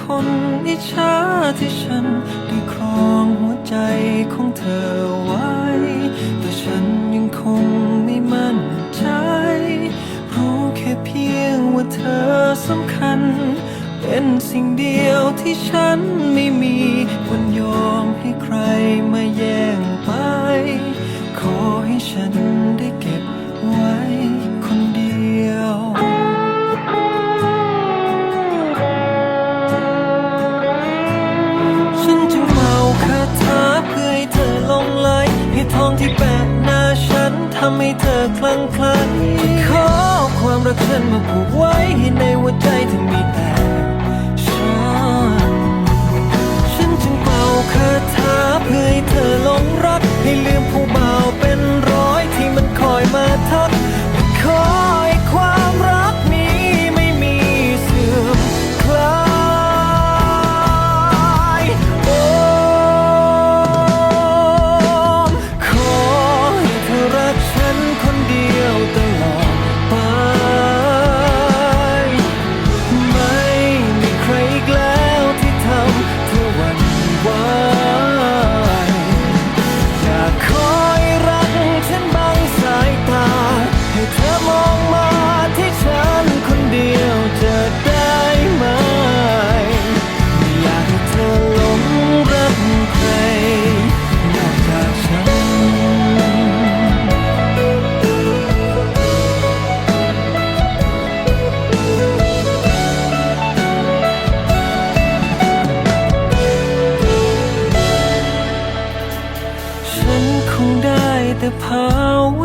คนอิจฉาที่ฉันได้ครองหัวใจของเธอไว้ แต่ฉันยังคงไม่มั่นใจ รู้แค่เพียงว่าเธอสำคัญ เป็นสิ่งเดียวที่ฉันไม่มีวันย ที่แปะหน้าฉันทำให้เธอคลั่งไคล้จะขอความรักฉันมาผูกไว้ในหัวใจเธอมีแต่ฉัน ฉันจึงเป่าคาถาเพื่อให้เธอหลงรัก ให้ลืมผู้บ่าวเป็นร้อยที่มันคอยมาทัก แต่ภาว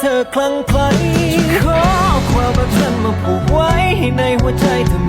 เธอคลั่งไคล้ขอความรักฉันมาผูกไว้ให้ในหัวใจเธอ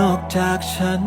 นอกจากฉัน